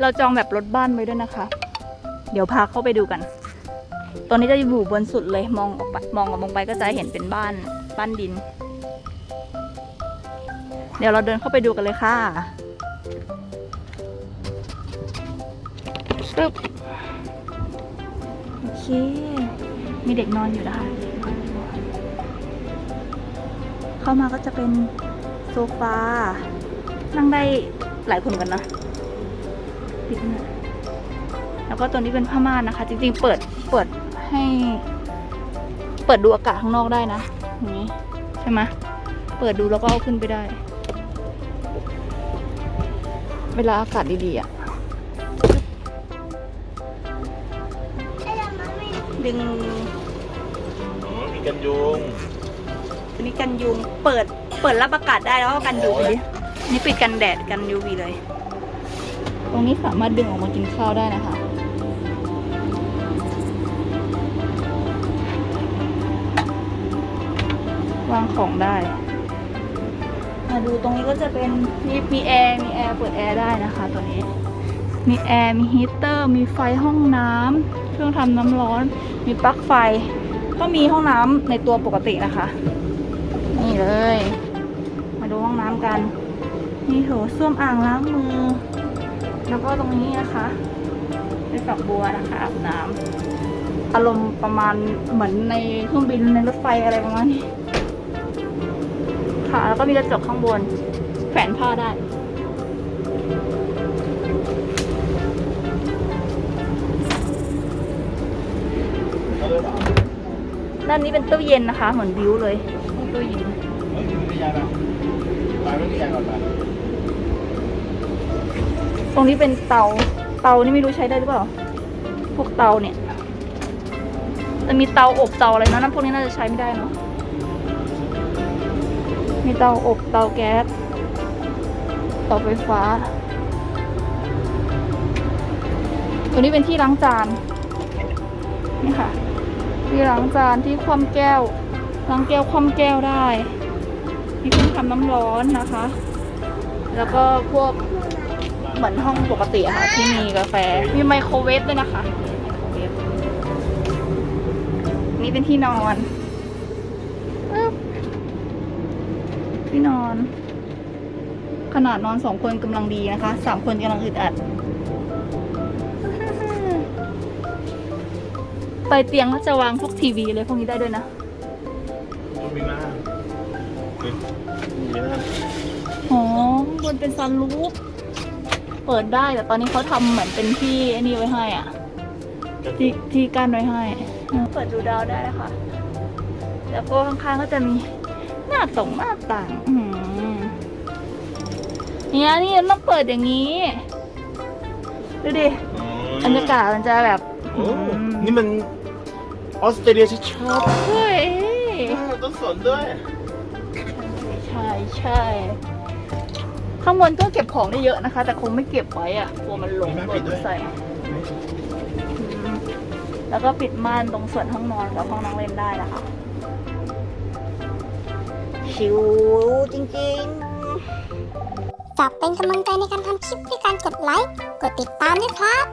เราจองแบบรถบ้านไว้ด้วยนะคะ เดี๋ยวพาเข้าไปดูกัน ตอนนี้จะอยู่บนสุดเลยมองออกไปมองออกลงไปก็จะเห็นเป็นบ้านบ้านดิน เดี๋ยวเราเดินเข้าไปดูกันเลยค่ะปึ๊บโอเค มีเด็กนอนอยู่นะคะ เข้ามาก็จะเป็นโซฟา นั่งได้หลายคนกันนะ ปิดหน่อยแล้วก็ตัวนี้เป็นผ้าม่านนะคะ จริงๆ เปิดเปิดให้ เปิดดูอากาศข้างนอกได้นะอย่างนี้ใช่ไหมเปิดดูแล้วก็เอาขึ้นไปได้ เวลาอากาศดีๆอะดึงอ๋อมีกันยุงอันนี้กันยุงเปิดเปิดรับอากาศได้แล้วก็กันยุงโอ้ยดินี่ปิดกันแดดกัน UV เลย ตรงนี้สามารถดึงออกมากินข้าวได้นะคะวางของได้ มาดูตรงนี้ก็จะเป็นมีมีแอร์ มีแอร์ เปิดแอร์ได้นะคะตัวนี้ มีแอร์ มีฮีตเตอร์ มีไฟห้องน้ำเครื่องทำน้ำร้อน มีปลั๊กไฟ ก็มีห้องน้ำในตัวปกตินะคะ นี่เลย มาดูห้องน้ำกันมีโถส้วมอ่างล้างมือ แล้วก็ตรงนี้นะคะเป็นฝักบัวนะคะอาบน้ำอารมณ์ประมาณเหมือนในเครื่องบินในรถไฟอะไรประมาณนี้ ค่ะ แล้วก็มีกระจกข้างบน แขวนผ้าได้เขาเลยเปล่าด้านนี้เป็นตู้เย็นนะคะ เหมือนวิวเลยตู้เย็น ตรงนี้เป็นเตา เตานี่ไม่รู้ใช้ได้หรือเปล่า พวกเตาเนี่ย จะมีเตาอบเตาอะไรนะนั่นพวกนี้น่าจะใช้ไม่ได้เนาะ มีเตาอบเตาแก๊ส เตาไฟฟ้าตัวนี้เป็นที่ล้างจาน นี่ค่ะ ที่ล้างจานที่คว่ำแก้ว ล้างแก้วคว่ำแก้วได้ มีเครื่องทำน้ำร้อนนะคะ แล้วก็พวก เหมือนห้องปกติอะค่ะ ที่มีกาแฟ มีไมโครเวฟด้วยนะคะไมโครเวฟนี่เป็นที่นอนปึ๊บที่นอน ขนาดนอนสองคนกำลังดีนะคะสามคนกำลังอึดอัด ไปเตียงแล้วจะวางพวกทีวีเลยพวกนี้ได้ด้วยนะมันมีน้ำเฮ้ยมีน้อ๋อข้างบนเป็นซันรูฟ เปิดได้แต่ตอนนี้เขาทำเหมือนเป็นที่ไอ้นี่ไว้ให้อะำที่ที่กั้นไว้ให้เปิดดูดาวได้นะคะ แล้วก็ข้างๆก็จะมีหน้าต่งหน้าต่างอืมเนี่ยนี่ต้องเปิดอย่างนี้ดูดิบรรยากาศมันจะแบบโอ้อืมนี่มันออสเตรเลียชัดเฮ้ยๆต้นสนด้วย ใช่ใช่ ข้างบนก็เก็บของได้เยอะนะคะ แต่คงไม่เก็บไว้อะกลัวมันหลงกลัวมันใส่แล้วก็ปิดม่านตรงส่วนห้องนอนกับห้องนั่งเล่นได้นะคะ ชิวจริงฝากเป็นกำลังใจในการทำคลิปด้วยการกดไลค์ กดติดตามด้วยครับ